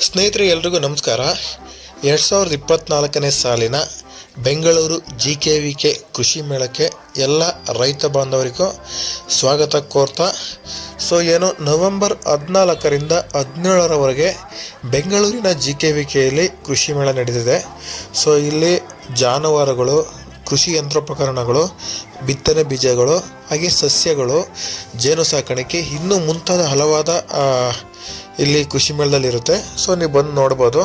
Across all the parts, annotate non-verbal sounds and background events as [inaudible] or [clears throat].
ಸ್ನೇಹಿತರೆ, ಎಲ್ರಿಗೂ ನಮಸ್ಕಾರ. ಎರಡು ಸಾವಿರದ ಇಪ್ಪತ್ತ್ನಾಲ್ಕನೇ ಸಾಲಿನ Bengaluru G K V K ಕೃಷಿ ಮೇಳಕ್ಕೆ ಎಲ್ಲ ರೈತ ಬಾಂಧವರಿಗೂ ಸ್ವಾಗತ ಕೋರ್ತಾ. ಸೊ, ಏನು ನವೆಂಬರ್ ಹದಿನಾಲ್ಕರಿಂದ ಹದಿನೇಳರವರೆಗೆ ಬೆಂಗಳೂರಿನ ಜಿ ಕೆ ವಿ ಕೆಯಲ್ಲಿ ಕೃಷಿ ಮೇಳ ನಡೆದಿದೆ. ಸೊ, ಇಲ್ಲಿ ಜಾನುವಾರುಗಳು, ಕೃಷಿ ಯಂತ್ರೋಪಕರಣಗಳು, ಬಿತ್ತನೆ ಬೀಜಗಳು, ಹಾಗೆ ಸಸ್ಯಗಳು, ಜೇನು ಸಾಕಾಣಿಕೆ, ಇನ್ನೂ ಮುಂತಾದ ಹಲವಾದ ಇಲ್ಲಿ ಖುಷಿ ಮೇಳದಲ್ಲಿ ಇರುತ್ತೆ. ಸೊ ನೀವು ಬಂದು ನೋಡ್ಬೋದು.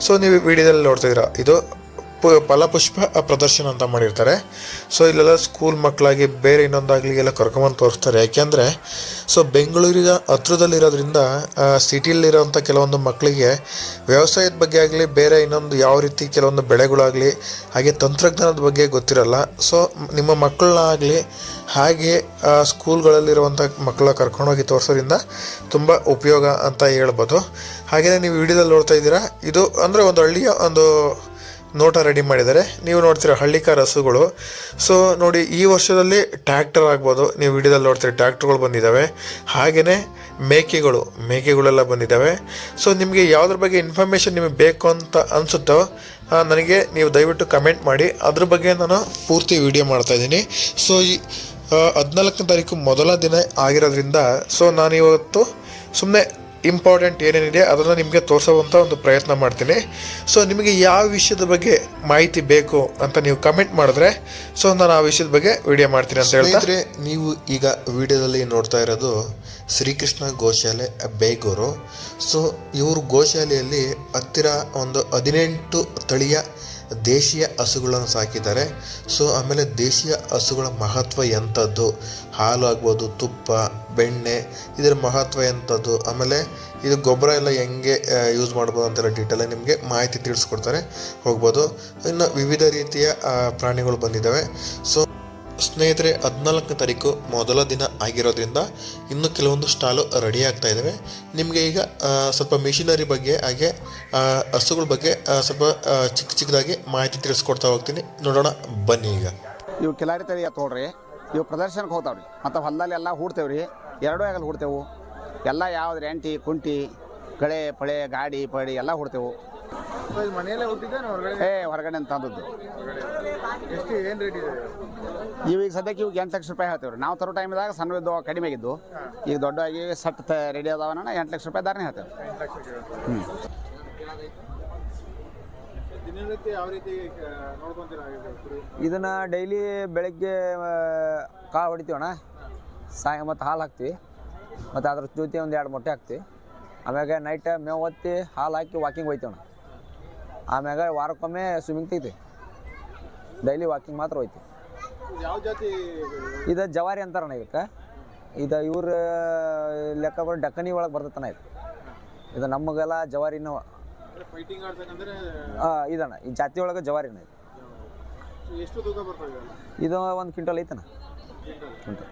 ಸೊ ನೀವು ವಿಡಿಯೋದಲ್ಲಿ ನೋಡ್ತಿದ್ದೀರಾ ಇದು ಫಲಪುಷ್ಪ ಪ್ರದರ್ಶನ ಅಂತ ಮಾಡಿರ್ತಾರೆ. ಸೊ ಇಲ್ಲೆಲ್ಲ ಸ್ಕೂಲ್ ಮಕ್ಕಳಾಗಿ ಬೇರೆ ಇನ್ನೊಂದಾಗಲಿ ಎಲ್ಲ ಕರ್ಕೊಂಬಂದು ತೋರಿಸ್ತಾರೆ. ಯಾಕೆಂದರೆ ಸೊ ಬೆಂಗಳೂರಿನ ಹತ್ರದಲ್ಲಿರೋದ್ರಿಂದ ಸಿಟಿಯಲ್ಲಿರೋಂಥ ಕೆಲವೊಂದು ಮಕ್ಕಳಿಗೆ ವ್ಯವಸಾಯದ ಬಗ್ಗೆ ಆಗಲಿ, ಬೇರೆ ಇನ್ನೊಂದು ಯಾವ ರೀತಿ ಕೆಲವೊಂದು ಬೆಳೆಗಳಾಗಲಿ, ಹಾಗೆ ತಂತ್ರಜ್ಞಾನದ ಬಗ್ಗೆ ಗೊತ್ತಿರಲ್ಲ. ಸೊ ನಿಮ್ಮ ಮಕ್ಕಳನ್ನಾಗಲಿ ಹಾಗೆ ಸ್ಕೂಲ್ಗಳಲ್ಲಿರುವಂಥ ಮಕ್ಕಳ ಕರ್ಕೊಂಡೋಗಿ ತೋರಿಸೋದ್ರಿಂದ ತುಂಬ ಉಪಯೋಗ ಅಂತ ಹೇಳ್ಬೋದು. ಹಾಗೆಯೇ ನೀವು ವಿಡಿಯೋದಲ್ಲಿ ನೋಡ್ತಾ ಇದ್ದೀರಾ, ಇದು ಅಂದರೆ ಒಂದು ಹಳ್ಳಿಯ ಒಂದು ನೋಟ ರೆಡಿ ಮಾಡಿದ್ದಾರೆ. ನೀವು ನೋಡ್ತೀರಾ ಹಳ್ಳಿಕಾರ ಹಸುಗಳು. ಸೊ ನೋಡಿ, ಈ ವರ್ಷದಲ್ಲಿ ಟ್ಯಾಕ್ಟರ್ ಆಗ್ಬೋದು. ನೀವು ವಿಡಿಯೋದಲ್ಲಿ ನೋಡ್ತೀರಿ ಟ್ಯಾಕ್ಟ್ರುಗಳು ಬಂದಿದ್ದಾವೆ. ಹಾಗೆಯೇ ಮೇಕೆಗಳು, ಮೇಕೆಗಳೆಲ್ಲ ಬಂದಿದ್ದಾವೆ. ಸೊ ನಿಮಗೆ ಯಾವುದ್ರ ಬಗ್ಗೆ ಇನ್ಫಾರ್ಮೇಷನ್ ನಿಮಗೆ ಬೇಕು ಅಂತ ಅನಿಸುತ್ತೋ ನನಗೆ ನೀವು ದಯವಿಟ್ಟು ಕಮೆಂಟ್ ಮಾಡಿ. ಅದ್ರ ಬಗ್ಗೆ ನಾನು ಪೂರ್ತಿ ವಿಡಿಯೋ ಮಾಡ್ತಾ ಇದ್ದೀನಿ. ಸೊ ಈ ಹದಿನಾಲ್ಕನೇ ತಾರೀಕು ಮೊದಲ ದಿನ ಆಗಿರೋದ್ರಿಂದ ಸೊ ನಾನು ಇವತ್ತು ಸುಮ್ಮನೆ ಇಂಪಾರ್ಟೆಂಟ್ ಏನೇನಿದೆ ಅದನ್ನು ನಿಮಗೆ ತೋರಿಸುವಂಥ ಒಂದು ಪ್ರಯತ್ನ ಮಾಡ್ತೀನಿ. ಸೊ ನಿಮಗೆ ಯಾವ ವಿಷಯದ ಬಗ್ಗೆ ಮಾಹಿತಿ ಬೇಕು ಅಂತ ನೀವು ಕಮೆಂಟ್ ಮಾಡಿದ್ರೆ ಸೊ ನಾನು ಆ ವಿಷಯದ ಬಗ್ಗೆ ವಿಡಿಯೋ ಮಾಡ್ತೀನಿ ಅಂತ ಹೇಳಿದ್ರೆ ನೀವು ಈಗ ವಿಡಿಯೋದಲ್ಲಿ ನೋಡ್ತಾ ಇರೋದು ಶ್ರೀಕೃಷ್ಣ ಗೋಶಾಲೆ ಬೇಗೂರು. ಸೊ ಇವರು ಗೋಶಾಲೆಯಲ್ಲಿ ಹತ್ತಿರ ಒಂದು ಹದಿನೆಂಟು ತಳಿಯ ದೇಶೀಯ ಹಸುಗಳನ್ನು ಸಾಕಿದ್ದಾರೆ. ಸೊ, ಆಮೇಲೆ ದೇಶೀಯ ಹಸುಗಳ ಮಹತ್ವ ಎಂಥದ್ದು? ಹಾಲು ಆಗ್ಬೋದು, ತುಪ್ಪ, ಬೆಣ್ಣೆ, ಇದರ ಮಹತ್ವ ಎಂಥದ್ದು? ಆಮೇಲೆ ಇದು ಗೊಬ್ಬರ ಎಲ್ಲ ಹೆಂಗೆ ಯೂಸ್ ಮಾಡ್ಬೋದು ಅಂತೆಲ್ಲ ಡೀಟೇಲಾಗಿ ನಿಮಗೆ ಮಾಹಿತಿ ತಿಳಿಸ್ಕೊಡ್ತಾರೆ. ಹೋಗ್ಬೋದು. ಇನ್ನು ವಿವಿಧ ರೀತಿಯ ಪ್ರಾಣಿಗಳು ಬಂದಿದ್ದಾವೆ. ಸೊ ಸ್ನೇಹಿತರೆ, ಹದಿನಾಲ್ಕನೇ ತಾರೀಕು ಮೊದಲ ದಿನ ಆಗಿರೋದ್ರಿಂದ ಇನ್ನು ಕೆಲವೊಂದು ಸ್ಟಾಲು ರೆಡಿ ಆಗ್ತಾ ಇದ್ದಾವೆ ನಿಮಗೆ ಈಗ ಸ್ವಲ್ಪ ಮಿಷಿನರಿ ಬಗ್ಗೆ ಹಾಗೆ ಹಸುಗಳ ಬಗ್ಗೆ ಸ್ವಲ್ಪ ಚಿಕ್ಕ ಚಿಕ್ಕದಾಗಿ ಮಾಹಿತಿ ತಿಳಿಸ್ಕೊಡ್ತಾ ಹೋಗ್ತೀನಿ. ನೋಡೋಣ, ಬನ್ನಿ ಈಗ. ಇವು ಕಿಲಾರಿ ತಳಿ ತೊಗೊಳ್ರಿ ಇವು ಪ್ರದರ್ಶನಕ್ಕೆ ಹೋಗ್ತಾವೆ ರೀ ಮತ್ತು ಹೊಲದಲ್ಲಿ ಎಲ್ಲ ಹೂಡ್ತೇವೆ ರೀ ಎರಡೂ ಆಗಲ್ಲಿ ಹೂಡ್ತೇವೆ. ಎಲ್ಲ ಯಾವ್ದು ರೆಂಟಿ ಕುಂಟಿ, ಕಳೆ, ಪಳೆ, ಗಾಡಿ, ಪಡಿ ಎಲ್ಲ ಹೂಡ್ತೇವೆ. ಮನೆಯಲ್ಲೇ ಹೊರಗಡೆ? ಏ ಹೊರಗಡೆ ಅಂತ ತಂದದ್ದು ಎಷ್ಟು ಏನು ರೇಟ್ ಇದೆ? ಇವಾಗ ಸದ್ಯಕ್ಕೆ ಇವಾಗ ಎಂಟು ಲಕ್ಷ ರೂಪಾಯಿ ಹೇಳ್ತೇವೆ ನಾವು ತರೋ ಟೈಮ್ದಾಗ ಸಣ್ಣವಿದ್ದು ಕಡಿಮೆ ಆಗಿದ್ದು. ಈಗ ದೊಡ್ಡವಾಗಿ ಸಟ್ ರೆಡಿ ಅದಾವನ ಎಂಟು ಲಕ್ಷ ರೂಪಾಯಿ ದಾರನೇ ಹೇಳ್ತೇವೆ ಎಂಟು ಲಕ್ಷ ಹ್ಞೂ ದಿನನಿತ್ಯ ಯಾವ ರೀತಿ ಆ, ನೋಡ್ಕೊಂತೀರಾ ಇದನ್ನ ಡೈಲಿ ಬೆಳಗ್ಗೆ ಕಾಳು ಹೊಡಿತೀವಣ್ಣ. ಸಾಯ ಮತ್ತು ಹಾಲು ಹಾಕ್ತೀವಿ. ಮತ್ತು ಅದ್ರ ಜೊತೆ ಒಂದು ಎರಡು ಮೊಟ್ಟೆ ಹಾಕ್ತೀವಿ. ಆಮ್ಯಾಗ ನೈಟ್ ಮೇವು ಒತ್ತಿ ಹಾಲು ಹಾಕಿ ವಾಕಿಂಗ್ ಹೋಯ್ತೀವಣ್ಣ. ಆಮ್ಯಾಗ ವಾರಕ್ಕೊಮ್ಮೆ ಸ್ವಿಮ್ಮಿಂಗ್ ತೆಗಿತಿ ಡೈಲಿ ವಾಕಿಂಗ್ ಮಾತ್ರ ಹೋಯ್ತಿ. ಇದು ಯಾವ ಜಾತಿ? ಇದು ಜವಾರಿ ಅಂತಾರಣ ಇದಕ್ಕೆ. ಇದು ಇವ್ರ ಲೆಕ್ಕ ಬರೋ ಡಕ್ಕನಿ ಒಳಗೆ ಬರ್ತತನ ಇದು. ಇದು ನಮಗೆಲ್ಲ ಜವಾರಿನ. ಆಡ್ಬೇಕಂದ್ರೆ ಇದಣ್ಣ ಈ ಜಾತಿ ಒಳಗೆ ಜವಾರಿನ ಇದು. ಎಷ್ಟು ತೂಕ ಬರ್ತವೆ ಇದು ಒಂದು ಕ್ವಿಂಟಲ್ ಐತನ ಕ್ವಿಂಟಲ್.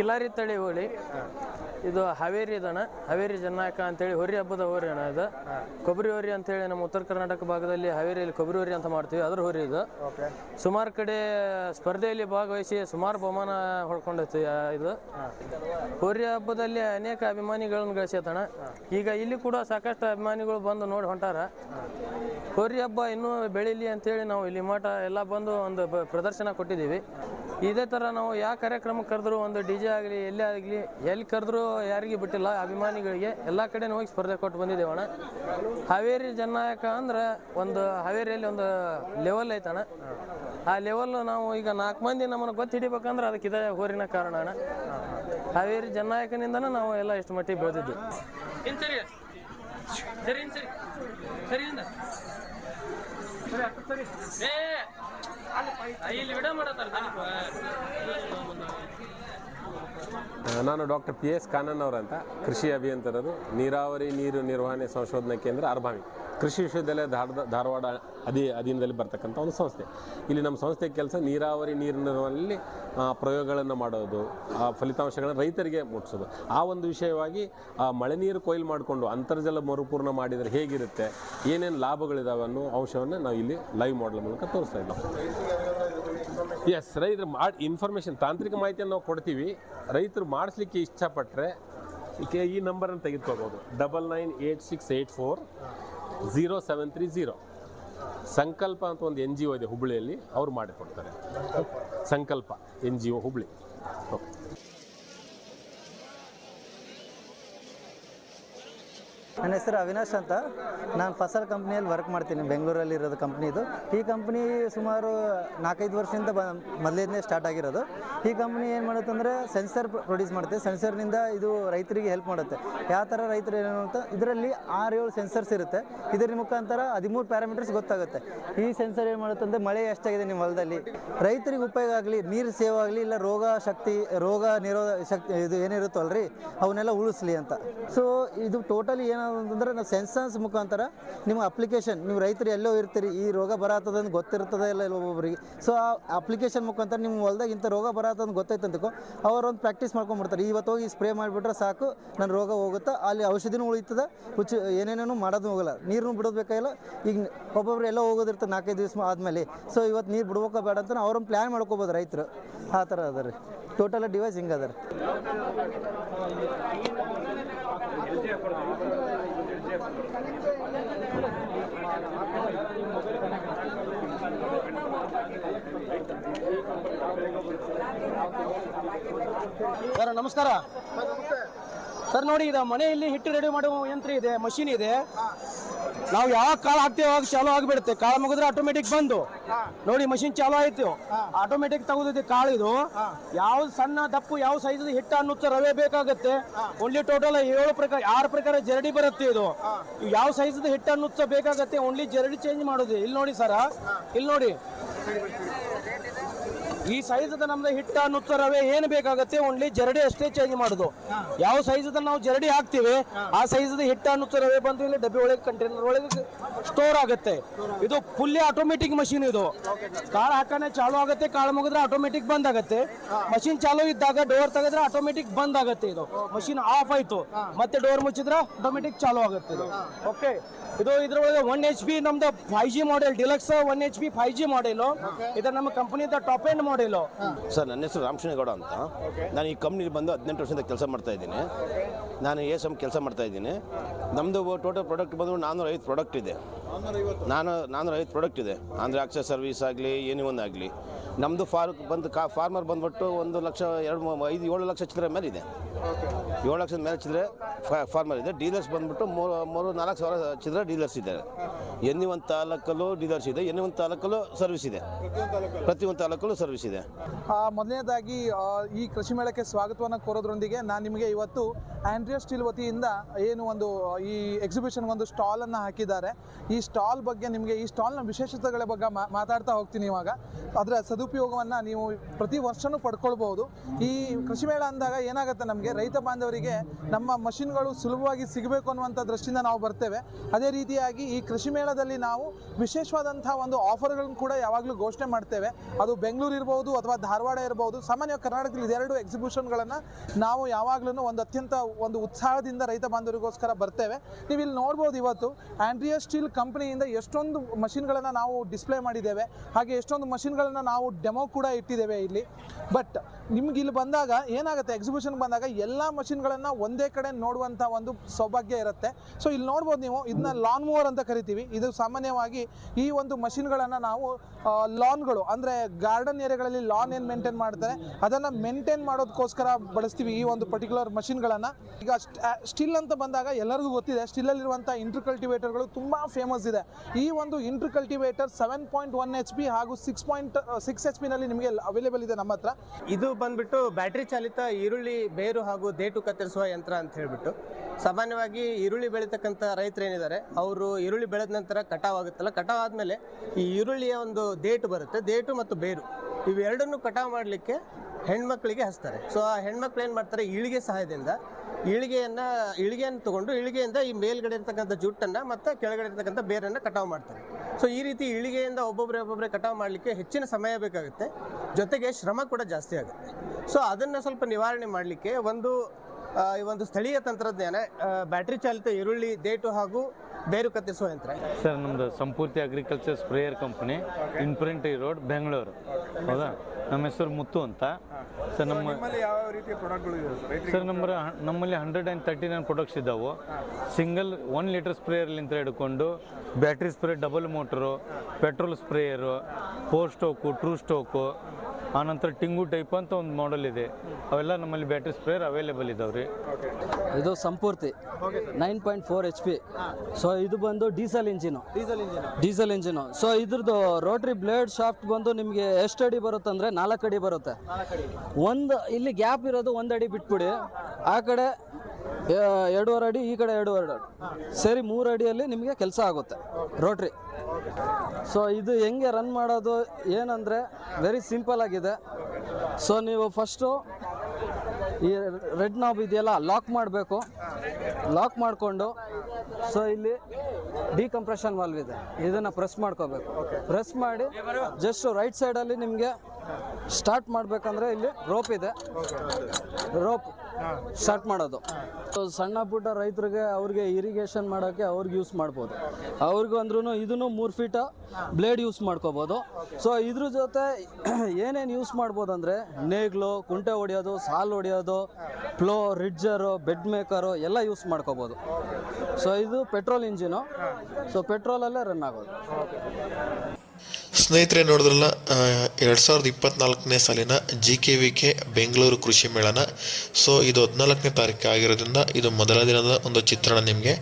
ಕಿಲಾರಿ ತಳಿ ಹೋಳಿ. ಇದು ಹಾವೇರಿ ಇದಣ ಹಾವೇರಿ ಅಂತ ಅಂತೇಳಿ ಹೊರಿ ಹಬ್ಬದ ಹೋರಿ ಅಣ್ಣ ಇದು. ಕೊಬ್ಬರಿ ಹೋರಿ ಅಂತೇಳಿ ನಮ್ಮ ಉತ್ತರ ಕರ್ನಾಟಕ ಭಾಗದಲ್ಲಿ ಹಾವೇರಿಯಲ್ಲಿ ಕೊಬ್ಬರಿ ಹೋರಿ ಅಂತ ಮಾಡ್ತೀವಿ. ಅದ್ರ ಹೊರಿ ಇದು. ಸುಮಾರು ಕಡೆ ಸ್ಪರ್ಧೆಯಲ್ಲಿ ಭಾಗವಹಿಸಿ ಸುಮಾರು ಬಹುಮಾನ ಹೊಡ್ಕೊಂಡೈತಿ ಇದು. ಹೋರಿ ಹಬ್ಬದಲ್ಲಿ ಅನೇಕ ಅಭಿಮಾನಿಗಳನ್ನು ಗಳಿಸೈತಣ್ಣ. ಈಗ ಇಲ್ಲಿ ಕೂಡ ಸಾಕಷ್ಟು ಅಭಿಮಾನಿಗಳು ಬಂದು ನೋಡಿ ಹೊಂಟಾರ. ಹೋರಿ ಹಬ್ಬ ಇನ್ನೂ ಬೆಳೀಲಿ ಅಂತೇಳಿ ನಾವು ಇಲ್ಲಿ ಮಠ ಎಲ್ಲ ಬಂದು ಒಂದು ಪ್ರದರ್ಶನ ಕೊಟ್ಟಿದ್ದೀವಿ. ಇದೇ ಥರ ನಾವು ಯಾವ ಕಾರ್ಯಕ್ರಮಕ್ಕೆ ಕರೆದ್ರು ಒಂದು ಡಿ ಜೆ ಆಗಲಿ, ಎಲ್ಲೇ ಆಗಲಿ, ಎಲ್ಲಿ ಕರೆದ್ರು ಯಾರಿಗೆ ಬಿಟ್ಟಿಲ್ಲ, ಅಭಿಮಾನಿಗಳಿಗೆ ಎಲ್ಲ ಕಡೆ ಹೋಗಿ ಸ್ಪರ್ಧೆ ಕೊಟ್ಟು ಬಂದಿದ್ದೇವಣ್ಣ ಹಾವೇರಿ ಜನನಾಯಕ ಅಂದ್ರೆ ಒಂದು ಹಾವೇರಿಯಲ್ಲಿ ಒಂದು ಲೆವೆಲ್ ಐತಣ್ಣ. ಆ ಲೆವೆಲ್ ನಾವು ಈಗ ನಾಲ್ಕು ಮಂದಿ ನಮ್ಮನ್ನು ಗೊತ್ತು ಹಿಡಿಬೇಕಂದ್ರೆ ಅದಕ್ಕೆ ಇದೇ ಹೋರಿನ ಕಾರಣ ಅಣ್ಣ. ಹಾವೇರಿ ಜನನಾಯಕನಿಂದನೇ ನಾವು ಎಲ್ಲ ಇಷ್ಟು ಮಟ್ಟಿಗೆ ಬೆಳೆದಿದ್ದು. ಸರಿ? ಸರಿ ಸರಿ? ಸರಿ ನಾನು ಡಾಕ್ಟರ್ ಪಿ ಎಸ್ ಕಾನನ್ ಅವರಂತ ಕೃಷಿ ಅಭಿಯಂತರರು ನೀರಾವರಿ ನೀರು ನಿರ್ವಹಣೆ ಸಂಶೋಧನಾ ಕೇಂದ್ರ ಅರ್ಭಾವಿ ಕೃಷಿ ವಿಶ್ವವಿದ್ಯಾಲಯ ಧಾರವಾಡ ಧಾರವಾಡ ಅಧಿ ಅಧೀನದಲ್ಲಿ ಬರ್ತಕ್ಕಂಥ ಒಂದು ಸಂಸ್ಥೆ. ಇಲ್ಲಿ ನಮ್ಮ ಸಂಸ್ಥೆ ಕೆಲಸ ನೀರಾವರಿ ನೀರಿನಲ್ಲಿ ಪ್ರಯೋಗಗಳನ್ನು ಮಾಡೋದು, ಆ, ಫಲಿತಾಂಶಗಳನ್ನು ರೈತರಿಗೆ ಮುಟ್ಟಿಸೋದು ಆ ಒಂದು ವಿಷಯವಾಗಿ, ಆ, ಮಳೆ ನೀರು ಕೊಯ್ಲು ಮಾಡಿಕೊಂಡು ಅಂತರ್ಜಲ ಮರುಪೂರ್ಣ ಮಾಡಿದರೆ ಹೇಗಿರುತ್ತೆ, ಏನೇನು ಲಾಭಗಳಿದಾವೆ ಅನ್ನೋ ಅಂಶವನ್ನು ನಾವು ಇಲ್ಲಿ ಲೈವ್ ಮಾಡಲ್ ಮೂಲಕ ತೋರಿಸ್ತಾ ಇದ್ದೀವಿ ಎಸ್ ರೈತರು ಮಾಡಿ ಇನ್ಫಾರ್ಮೇಷನ್ ತಾಂತ್ರಿಕ ಮಾಹಿತಿಯನ್ನು ನಾವು ಕೊಡ್ತೀವಿ. ರೈತರು ಮಾಡಿಸ್ಲಿಕ್ಕೆ ಇಷ್ಟಪಟ್ಟರೆ ಈ ನಂಬರನ್ನು ತೆಗೆದುಕೋಬೋದು double nine eight six eight four zero seven three zero. Sankalpa ಅಂತ ಒಂದು ಎನ್ ಜಿ ಒ ಇದೆ ಹುಬ್ಬಳ್ಳಿಯಲ್ಲಿ ಅವ್ರು ಮಾಡಿಕೊಡ್ತಾರೆ. Sankalpa, N G O Hubballi okay ನನ್ನ ಹೆಸರು ಅವಿನಾಶ್ ಅಂತ. ನಾನು ಫಸಲ್ ಕಂಪ್ನಿಯಲ್ಲಿ ವರ್ಕ್ ಮಾಡ್ತೀನಿ, ಬೆಂಗಳೂರಲ್ಲಿ ಇರೋದು ಕಂಪ್ನಿದು ಈ ಕಂಪ್ನಿ ಸುಮಾರು ನಾಲ್ಕೈದು ವರ್ಷದಿಂದ ಬ ಮೊದಲಿಂದನೇ ಸ್ಟಾರ್ಟ್ ಆಗಿರೋದು. ಈ ಕಂಪ್ನಿ ಏನು ಮಾಡುತ್ತೆ ಅಂದರೆ ಸೆನ್ಸರ್ ಪ್ರೊಡ್ಯೂಸ್ ಮಾಡುತ್ತೆ. ಸೆನ್ಸರ್ನಿಂದ ಇದು ರೈತರಿಗೆ ಹೆಲ್ಪ್ ಮಾಡುತ್ತೆ. ಯಾವ ಥರ ರೈತರು ಏನು ಅಂತ ಇದರಲ್ಲಿ ಆರು ಏಳು ಸೆನ್ಸರ್ಸ್ ಇರುತ್ತೆ. ಇದರ ಮುಖಾಂತರ ಹದಿಮೂರು ಪ್ಯಾರಾಮೀಟರ್ಸ್ ಗೊತ್ತಾಗುತ್ತೆ. ಈ ಸೆನ್ಸರ್ ಏನು ಮಾಡುತ್ತೆ ಅಂದರೆ ಮಳೆ ಎಷ್ಟಾಗಿದೆ ನಿಮ್ಮ ಹೊಲದಲ್ಲಿ. ರೈತರಿಗೆ ಉಪಯೋಗ ಆಗಲಿ, ನೀರು ಸೇವ್ ಆಗಲಿ, ಇಲ್ಲ ರೋಗ ಶಕ್ತಿ, ರೋಗ ನಿರೋಧ ಶಕ್ತಿ ಇದು ಏನಿರುತ್ತಲ್ರಿ, ಅವನ್ನೆಲ್ಲ ಉಳಿಸ್ಲಿ ಅಂತ. ಸೊ ಇದು ಟೋಟಲಿ ಏನಾದಂತಂದ್ರೆ ನಾವು ಸೆನ್ಸನ್ಸ್ ಮುಖಾಂತರ ನಿಮ್ಮ ಅಪ್ಲಿಕೇಶನ್, ನೀವು ರೈತರು ಎಲ್ಲೋ ಇರ್ತೀರಿ, ಈ ರೋಗ ಬರತ್ತದ ಅಂತ ಗೊತ್ತಿರ್ತದೆ ಇಲ್ಲ ಇಲ್ಲ ಒಬ್ಬೊಬ್ಬರಿಗೆ ಸೊ ಆ ಅಪ್ಲಿಕೇಶನ್ ಮುಖಾಂತರ ನಿಮ್ಮ ಹೊಲ್ದಾಗ ಇಂಥ ರೋಗ ಬರತ್ತಂತ ಅಂತ ಗೊತ್ತೈತೆ ಅಂತಕೋ ಅವರೊಂದು ಪ್ರಾಕ್ಟೀಸ್ ಮಾಡ್ಕೊಂಡ್ಬಿಡ್ತಾರೆ ಇವತ್ತು ಹೋಗಿ ಸ್ಪ್ರೇ ಮಾಡಿಬಿಟ್ರೆ ಸಾಕು, ನನ್ನ ರೋಗ ಹೋಗುತ್ತೆ, ಅಲ್ಲಿ ಔಷಧಿನೂ ಉಳಿತದೆ ಹುಚ್ಚು ಏನೇನೇನು ಮಾಡೋದು ಹೋಗಲ್ಲ. ನೀರನ್ನು ಬಿಡೋದು ಬೇಕಾಗಿಲ್ಲ, ಈಗ ಒಬ್ಬೊಬ್ರು ಎಲ್ಲ ಹೋಗೋದಿರ್ತದೆ ನಾಲ್ಕೈದು ದಿವಸ ಆದಮೇಲೆ. ಸೊ ಇವತ್ತು ನೀರು ಬಿಡ್ಬೇಕ ಬೇಡ ಅಂತ ಅವ್ರನ್ನ ಪ್ಲ್ಯಾನ್ ಮಾಡ್ಕೋಬೋದು ರೈತರು. ಆ ಥರ ಅದ ರೀ. ಟೋಟಲ್ ಡಿವೈಸ್ ಹಿಂಗೆ ಅದ ಸರ್, ನಮಸ್ಕಾರ. ಸರ್, ನೋಡಿ ಇದು ಮನೆಯಲ್ಲಿ ಹಿಟ್ಟು ರೆಡಿ ಮಾಡುವ ಯಂತ್ರ ಇದೆ, ಮಷಿನ್ ಇದೆ. ನಾವು ಯಾವಾಗ ಕಾಲ ಹಾಕ್ತೇವೆ ಅವಾಗ ಚಾಲು ಆಗಿಬಿಡುತ್ತೆ. ಕಾಳು ಮುಗಿದ್ರೆ ಆಟೋಮೆಟಿಕ್ ಬಂದು. ನೋಡಿ ಮಷಿನ್ ಚಾಲು ಆಯ್ತು. ಆಟೋಮೆಟಿಕ್ ತಗೋದಿದೆ ಕಾಳು ಇದು ಯಾವ ಸಣ್ಣ ದಪ್ಪು ಯಾವ ಸೈಜ್ ಹಿಟ್ಟ ಅನ್ನುತ್ತ ರವೆ ಬೇಕಾಗುತ್ತೆ. ಓನ್ಲಿ ಟೋಟಲ್ ಏಳು ಪ್ರಕಾರ, ಆರು ಪ್ರಕಾರ ಜರಡಿ ಬರುತ್ತೆ ಇದು. ಯಾವ ಸೈಜ್ ಹಿಟ್ಟ ಅನ್ನುತ್ತ ಬೇಕಾಗುತ್ತೆ ಓನ್ಲಿ ಜರಡಿ ಚೇಂಜ್ ಮಾಡೋದು. ಇಲ್ಲಿ ನೋಡಿ ಸರ. ಇಲ್ಲಿ ನೋಡಿ. ಈ ಸೈಜ್ ನಮ್ದು ಹಿಟ್ಟ ನುಚ್ಚ ರವೆ ಏನು ಬೇಕಾಗುತ್ತೆ ಓನ್ಲಿ ಜರಡಿ ಅಷ್ಟೇ ಚೇಂಜ್ ಮಾಡೋದು. ಯಾವ ಸೈಜದ ನಾವು ಜರಡಿ ಹಾಕ್ತಿವಿ ಆ ಸೈಜದ ಹಿಟ್ಟ ನುಚ್ಚ ರವೆ ಬಂದು ಇಲ್ಲಿ ಡಬ್ಬಿ ಒಳಗೆ ಕಂಟೈನರ್ ಒಳಗೆ ಸ್ಟೋರ್ ಆಗುತ್ತೆ. ಇದು ಫುಲ್ಲಿ ಆಟೋಮೆಟಿಕ್ ಮಷೀನ್ ಇದು. ಕಾಳು ಹಾಕನೆ ಚಾಲು ಆಗುತ್ತೆ ಕಾಳು ಮುಗಿದ್ರೆ ಆಟೋಮೆಟಿಕ್ ಬಂದ್ ಆಗುತ್ತೆ ಮಷೀನ್ ಚಾಲು ಇದ್ದಾಗ ಡೋರ್ ತೆಗೆದ್ರೆ ಆಟೋಮೆಟಿಕ್ ಬಂದ್ ಆಗುತ್ತೆ ಇದು ಮಷೀನ್ ಆಫ್ ಆಯ್ತು. ಮತ್ತೆ ಡೋರ್ ಮುಚ್ಚಿದ್ರೆ ಆಟೋಮೆಟಿಕ್ ಚಾಲು ಆಗುತ್ತೆ ಇದು. ಓಕೆ ಇದು ಇದ್ರೊಳಗೆ ಒನ್ ಎಚ್ ಬಿ ನಮ್ದು five G model deluxe one H B five G model ಇದು ನಮ್ಮ ಕಂಪನಿದ ಟಾಪ್ ಎಂಡ್ ಮಾಡೆಲ್ ಸರ್ ನನ್ನ ಹೆಸರು ರಾಮಕೃಷ್ಣೇಗೌಡ ಅಂತ. ನಾನು ಈ ಕಂಪ್ನಿಗೆ ಬಂದು ಹದಿನೆಂಟು ವರ್ಷದಿಂದ ಕೆಲಸ ಮಾಡ್ತಾ ಇದ್ದೀನಿ. ನಾನು ಎ ಎಂ ಕೆಲಸ ಮಾಡ್ತಾ ಇದ್ದೀನಿ. ನಮ್ಮದು ಟೋಟಲ್ ಪ್ರಾಡಕ್ಟ್ ಬಂದು ನಾನ್ನೂರೈವತ್ತು ಪ್ರಾಡಕ್ಟ್ ಇದೆ. ನಾನು ನಾನ್ನೂರೈವತ್ತು ಪ್ರಾಡಕ್ಟ್ ಇದೆ. ಅಂದರೆ ಅಕ್ಷರ ಸರ್ವಿಸ್ ಆಗಲಿ ಏನೇ ಒಂದು ಆಗಲಿ. ನಮ್ಮದು ಫಾರ್ ಬಂದು ಕಾ ಫಾರ್ಮರ್ ಬಂದ್ಬಿಟ್ಟು ಒಂದು ಲಕ್ಷ ಎರಡು ಮೂ- ಐದು ಏಳು ಲಕ್ಷ ಚಿಲ್ಲರೆ ಮೇಲೆ ಇದೆ. ಏಳು ಲಕ್ಷದ ಮೇಲೆ ಚಿಲ್ಲರೆ ಫಾರ್ಮರ್ ಇದೆ. ಡೀಲರ್ಸ್ ಬಂದ್ಬಿಟ್ಟು ಮೂರು ಮೂರು ನಾಲ್ಕು ಸಾವಿರ ಚಿಲ್ಲರೆ ಡೀಲರ್ಸ್ ಇದ್ದಾರೆ. ಎನ್ನಿ ಒಂದು ತಾಲೂಕಲ್ಲೂ ಡೀಲರ್ಸ್ ಇದೆ ಎನ್ನಿ ಒಂದು ತಾಲೂಕಲ್ಲೂ ಸರ್ವಿಸ್ ಇದೆ. ಪ್ರತಿಯೊಂದು ತಾಲೂಕಲ್ಲೂ ಸರ್ವಿಸ್ ಇದೆ. ಮೊದಲನೇದಾಗಿ ಈ ಕೃಷಿ ಮೇಳಕ್ಕೆ ಸ್ವಾಗತವನ್ನು ಕೋರೋದ್ರೊಂದಿಗೆ ನಾನು ನಿಮಗೆ ಇವತ್ತು ಆಂಡ್ರಿಯಾ ಸ್ಟೀಲ್ ವತಿಯಿಂದ ಏನು ಒಂದು, ಈ ಎಕ್ಸಿಬಿಷನ್ ಒಂದು ಸ್ಟಾಲನ್ನು ಹಾಕಿದ್ದಾರೆ. ಈ ಸ್ಟಾಲ್ ಬಗ್ಗೆ ನಿಮಗೆ, ಈ ಸ್ಟಾಲ್ನ ವಿಶೇಷತೆಗಳ ಬಗ್ಗೆ ಮಾತಾಡ್ತಾ ಹೋಗ್ತೀನಿ ಇವಾಗ. ಅದರ ಸದುಪಯೋಗವನ್ನು ನೀವು ಪ್ರತಿ ವರ್ಷವೂ ಪಡ್ಕೊಳ್ಬೋದು ಈ ಕೃಷಿ ಮೇಳ ಅಂದಾಗ ಏನಾಗುತ್ತೆ ನಮಗೆ? ರೈತ ಬಾಂಧವರಿಗೆ ನಮ್ಮ ಮಷಿನ್ಗಳು ಸುಲಭವಾಗಿ ಸಿಗಬೇಕು ಅನ್ನುವಂಥ ದೃಷ್ಟಿಯಿಂದ ನಾವು ಬರ್ತೇವೆ. ಅದೇ ರೀತಿಯಾಗಿ ಈ ಕೃಷಿ ಮೇಳದಲ್ಲಿ ನಾವು ವಿಶೇಷವಾದಂಥ ಒಂದು ಆಫರ್ಗಳನ್ನು ಕೂಡ ಯಾವಾಗಲೂ ಘೋಷಣೆ ಮಾಡ್ತೇವೆ. ಅದು ಬೆಂಗಳೂರು ಇರ್ಬೋದು ಅಥವಾ ಧಾರವಾಡ ಇರ್ಬೋದು, ಸಾಮಾನ್ಯವಾಗಿ ಕರ್ನಾಟಕದಲ್ಲಿ ಇದೆರಡು ಎಕ್ಸಿಬಿಷನ್ಗಳನ್ನು ನಾವು ಯಾವಾಗಲೂ ಒಂದು ಅತ್ಯಂತ ಒಂದು ಉತ್ಸಾಹದಿಂದ ರೈತ ಬಾಂಧವರಿಗೋಸ್ಕರ ಬರ್ತೇವೆ. ನೀವು ಇಲ್ಲಿ ನೋಡ್ಬೋದು ಇವತ್ತು ಆ್ಯಂಡ್ರಿಯಾ ಸ್ಟೀಲ್ ಕಂಪ್ನಿಯಿಂದ ಎಷ್ಟೊಂದು ಮಷಿನ್ಗಳನ್ನು ನಾವು ಡಿಸ್ಪ್ಲೇ ಮಾಡಿದ್ದೇವೆ. ಹಾಗೆ ಎಷ್ಟೊಂದು ಮಷಿನ್ಗಳನ್ನು ನಾವು ಡೆಮೋ ಕೂಡ ಇಟ್ಟಿದ್ದೇವೆ ಇಲ್ಲಿ. ಬಟ್ ನಿಮ್ಗೆ ಇಲ್ಲಿ ಬಂದಾಗ ಏನಾಗುತ್ತೆ? ಎಕ್ಸಿಬಿಷನ್ ಬಂದಾಗ ಎಲ್ಲ ಮಷಿನ್ಗಳನ್ನು ಒಂದೇ ಕಡೆ ನೋಡುವಂಥ ಒಂದು ಸೌಭಾಗ್ಯ ಇರುತ್ತೆ. ಸೊ ಇಲ್ಲಿ ನೋಡ್ಬೋದು ನೀವು, ಇದನ್ನ ಲಾನ್ ಮೂವರ್ ಅಂತ ಕರಿತೀವಿ. ಇದು ಸಾಮಾನ್ಯವಾಗಿ ಈ ಒಂದು ಮಷಿನ್ಗಳನ್ನು ನಾವು ಲಾನ್ಗಳು ಅಂದರೆ ಗಾರ್ಡನ್ ಏರಿಯಾಗಳಲ್ಲಿ ಲಾನ್ ಏನು ಮೇಂಟೈನ್ ಮಾಡ್ತಾರೆ, ಅದನ್ನು ಮೇಂಟೈನ್ ಮಾಡೋದಕ್ಕೋಸ್ಕರ ಬಳಸ್ತೀವಿ ಈ ಒಂದು ಪರ್ಟಿಕ್ಯುಲರ್ ಮಷಿನ್ಗಳನ್ನು ಈಗ ಸ್ಟಿಲ್ ಅಂತ ಬಂದಾಗ ಎಲ್ಲರಿಗೂ ಗೊತ್ತಿದೆ ಸ್ಟಿಲ್ಲಲ್ಲಿರುವಂಥ ಇಂಟ್ರ್ ಕಲ್ಟಿವೇಟರ್ಗಳು ತುಂಬ ಫೇಮಸ್ ಇದೆ. ಈ ಒಂದು inter cultivator seven point one H P ಹಾಗೂ ಸಿಕ್ಸ್ ಪಾಯಿಂಟ್ ಸಿಕ್ಸ್ ಎಚ್ ಪಿನಲ್ಲಿ ನಿಮಗೆ ಅವೈಲೇಬಲ್ ಇದೆ ನಮ್ಮ ಹತ್ರ. ಇದು ಬಂದ್ಬಿಟ್ಟು ಬ್ಯಾಟ್ರಿ ಚಾಲಿತ ಈರುಳ್ಳಿ, ಬೇರು ಹಾಗೂ ದೇಟು ಕತ್ತರಿಸುವ ಯಂತ್ರ ಅಂತ ಹೇಳ್ಬಿಟ್ಟು. ಸಾಮಾನ್ಯವಾಗಿ ಈರುಳ್ಳಿ ಬೆಳೀತಕ್ಕಂಥ ರೈತರು ಏನಿದ್ದಾರೆ, ಅವರು ಈರುಳ್ಳಿ ಬೆಳೆದ ನಂತರ ಕಟಾವ್ ಆಗುತ್ತಲ್ಲ, ಕಟಾವ್ ಆದಮೇಲೆ ಈ ಈರುಳ್ಳಿಯ ಒಂದು ದೇಟು ಬರುತ್ತೆ, ದೇಟು ಮತ್ತು ಬೇರು. ಇವೆರಡನ್ನು ಕಟಾವು ಮಾಡಲಿಕ್ಕೆ ಹೆಣ್ಮಕ್ಳಿಗೆ ಹಚ್ತಾರೆ. ಸೊ ಆ ಹೆಣ್ಮಕ್ಳು ಏನು ಮಾಡ್ತಾರೆ ಇಳಿಗೆ ಸಹಾಯದಿಂದ ಇಳಿಗೆಯನ್ನು ಇಳಿಗೆಯನ್ನು ತಗೊಂಡು ಇಳಿಗೆಯಿಂದ ಈ ಮೇಲ್ಗಡೆ ಇರ್ತಕ್ಕಂಥ ಜುಟ್ಟನ್ನು ಮತ್ತು ಕೆಳಗಡೆ ಇರ್ತಕ್ಕಂಥ ಬೇರನ್ನು ಕಟಾವು ಮಾಡ್ತಾರೆ. ಸೊ ಈ ರೀತಿ ಇಳಿಗೆಯಿಂದ ಒಬ್ಬೊಬ್ಬರೇ ಒಬ್ಬೊಬ್ಬರೇ ಕಟಾವು ಮಾಡಲಿಕ್ಕೆ ಹೆಚ್ಚಿನ ಸಮಯ ಬೇಕಾಗುತ್ತೆ. ಜೊತೆಗೆ ಶ್ರಮ ಕೂಡ ಜಾಸ್ತಿ ಆಗುತ್ತೆ. ಸೊ ಅದನ್ನು ಸ್ವಲ್ಪ ನಿವಾರಣೆ ಮಾಡಲಿಕ್ಕೆ ಒಂದು ಈ ಒಂದು ಸ್ಥಳೀಯ ತಂತ್ರಜ್ಞಾನ ಬ್ಯಾಟ್ರಿ ಚಾಲಿತ ಈರುಳ್ಳಿ ದೇಟು ಹಾಗೂ ಬೇರು ಕತ್ತರಿಸುವ ಯಂತ್ರ. ಸರ್ ನಮ್ಮದು ಸಂಪೂರ್ತಿ ಅಗ್ರಿಕಲ್ಚರ್ ಸ್ಪ್ರೇಯರ್ ಕಂಪನಿ ಇನ್ಪ್ರಿಂಟಿ ರೋಡ್ ಬೆಂಗಳೂರು ಹೌದಾ? ನಮ್ಮ ಹೆಸರು ಮುತ್ತು ಅಂತ. ಸರ್ ನಮ್ಮ ಯಾವ ರೀತಿಯ ಪ್ರಾಡಕ್ಟ್ಗಳು ಇದೆ ಸರ್? ನಮ್ಮ ನಮ್ಮಲ್ಲಿ hundred and thirty nine products ಇದ್ದಾವೆ ಸಿಂಗಲ್ ಒನ್ ಲೀಟರ್ ಸ್ಪ್ರೇಯರ್ಲಿಂತ ಹಿಡ್ಕೊಂಡು battery spray double motor petrol sprayer four stroke two stroke ಆನಂತರ ಟಿಂಗು ಟೈಪ್ ಅಂತ ಒಂದು ಮಾಡೆಲ್ ಇದೆ. ಅವೆಲ್ಲ ನಮ್ಮಲ್ಲಿ ಬ್ಯಾಟ್ರಿ ಸ್ಪ್ರೇಯರ್ ಅವೈಲೇಬಲ್ ಇದಾವೆ ರೀ ಇದು ಸಂಪೂರ್ತಿ nine point four H P so ಇದು ಬಂದು diesel engine. Diesel engine. Diesel engine. So ಇದ್ರದ್ದು ರೋಟ್ರಿ ಬ್ಲೇಡ್ ಶಾಫ್ಟ್ ಬಂದು ನಿಮಗೆ ಎಷ್ಟು ಅಡಿ ಬರುತ್ತೆ ಅಂದರೆ ನಾಲ್ಕು ಅಡಿ ಬರುತ್ತೆ. ಒಂದು ಇಲ್ಲಿ ಗ್ಯಾಪ್ ಇರೋದು ಒಂದು ಅಡಿ ಬಿಟ್ಬಿಡಿ. ಆ ಕಡೆ ಎರಡೂವರೆ ಅಡಿ ಈ ಕಡೆ ಎರಡೂವರೆ ಅಡಿ. ಸರಿ ಮೂರು ಅಡಿಯಲ್ಲಿ ನಿಮಗೆ ಕೆಲಸ ಆಗುತ್ತೆ. ರೋಟ್ರಿ ಸೊ ಇದು ಹೆಂಗೆ ರನ್ ಮಾಡೋದು? ಏನಂದರೆ ವೆರಿ ಸಿಂಪಲ್ ಆಗಿದೆ. ಸೊ ನೀವು ಫಸ್ಟು ಈ ರೆಡ್ ನಾಬ್ ಇದೆಯಲ್ಲ ಲಾಕ್ ಮಾಡಬೇಕು. ಲಾಕ್ ಮಾಡಿಕೊಂಡು ಸೊ ಇಲ್ಲಿ ಡಿಕಂಪ್ರೆಷನ್ ವಾಲ್ವ್ ಇದೆ. ಇದನ್ನು ಪ್ರೆಸ್ ಮಾಡ್ಕೋಬೇಕು. ಪ್ರೆಸ್ ಮಾಡಿ ಜಸ್ಟ್ ರೈಟ್ ಸೈಡಲ್ಲಿ ನಿಮಗೆ ಸ್ಟಾರ್ಟ್ ಮಾಡಬೇಕಂದ್ರೆ ಇಲ್ಲಿ ರೋಪ್ ಇದೆ. ರೋಪ್ ಸ್ಟಾರ್ಟ್ ಮಾಡೋದು. ಸೊ ಸಣ್ಣ ಪುಟ್ಟ ರೈತರಿಗೆ ಅವ್ರಿಗೆ ಇರಿಗೇಷನ್ ಮಾಡೋಕ್ಕೆ ಅವ್ರಿಗೆ ಯೂಸ್ ಮಾಡ್ಬೋದು. ಅವ್ರಿಗೂ ಅಂದ್ರೂ ಇದನ್ನು ಮೂರು ಫೀಟ ಬ್ಲೇಡ್ ಯೂಸ್ ಮಾಡ್ಕೋಬೋದು. ಸೊ ಇದ್ರ ಜೊತೆ [clears throat] ಏನೇನು ಯೂಸ್ ಮಾಡ್ಬೋದು ಅಂದರೆ ನೇಗ್ಲು, ಕುಂಟೆ ಹೊಡೆಯೋದು ಸಾಲು ಹೊಡೆಯೋದು ಪ್ಲೋ ರಿಡ್ಜರು ಬೆಡ್ ಮೇಕರು ಎಲ್ಲ ಯೂಸ್ ಮಾಡ್ಕೋಬೋದು. ಸೊ ಇದು ಪೆಟ್ರೋಲ್ ಇಂಜಿನು ಸೊ ಪೆಟ್ರೋಲಲ್ಲೇ ರನ್ ಆಗೋದು. ಸ್ನೇಹಿತರೆ, ನೋಡಿದ್ರಲ್ಲ ಎರಡು ಸಾವಿರದ ಇಪ್ಪತ್ನಾಲ್ಕನೇ ಸಾಲಿನ G K V K Bengaluru ಕೃಷಿ ಮೇಳನ. ಸೊ ಇದು ಹದಿನಾಲ್ಕನೇ ತಾರೀಕು ಆಗಿರೋದ್ರಿಂದ ಇದು ಮೊದಲ ದಿನದ ಒಂದು ಚಿತ್ರಣ ನಿಮಗೆ.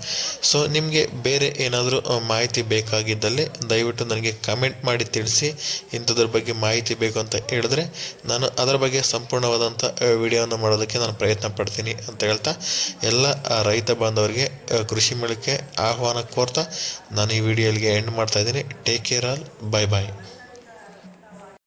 ಸೊ ನಿಮಗೆ ಬೇರೆ ಏನಾದರೂ ಮಾಹಿತಿ ಬೇಕಾಗಿದ್ದಲ್ಲಿ ದಯವಿಟ್ಟು ನನಗೆ ಕಮೆಂಟ್ ಮಾಡಿ ತಿಳಿಸಿ, ಇಂಥದ್ರ ಬಗ್ಗೆ ಮಾಹಿತಿ ಬೇಕು ಅಂತ ಹೇಳಿದ್ರೆ ನಾನು ಅದರ ಬಗ್ಗೆ ಸಂಪೂರ್ಣವಾದಂಥ ವಿಡಿಯೋನ ಮಾಡೋದಕ್ಕೆ ನಾನು ಪ್ರಯತ್ನ ಪಡ್ತೀನಿ ಅಂತ ಹೇಳ್ತಾ, ಎಲ್ಲ ರೈತ ಬಾಂಧವರಿಗೆ ಕೃಷಿ ಮೇಳಕ್ಕೆ ಆಹ್ವಾನ ಕೋರ್ತಾ ನಾನು ಈ ವಿಡಿಯೋಗೆ ಎಂಡ್ ಮಾಡ್ತಾ ಇದ್ದೀನಿ. Take care all bye bye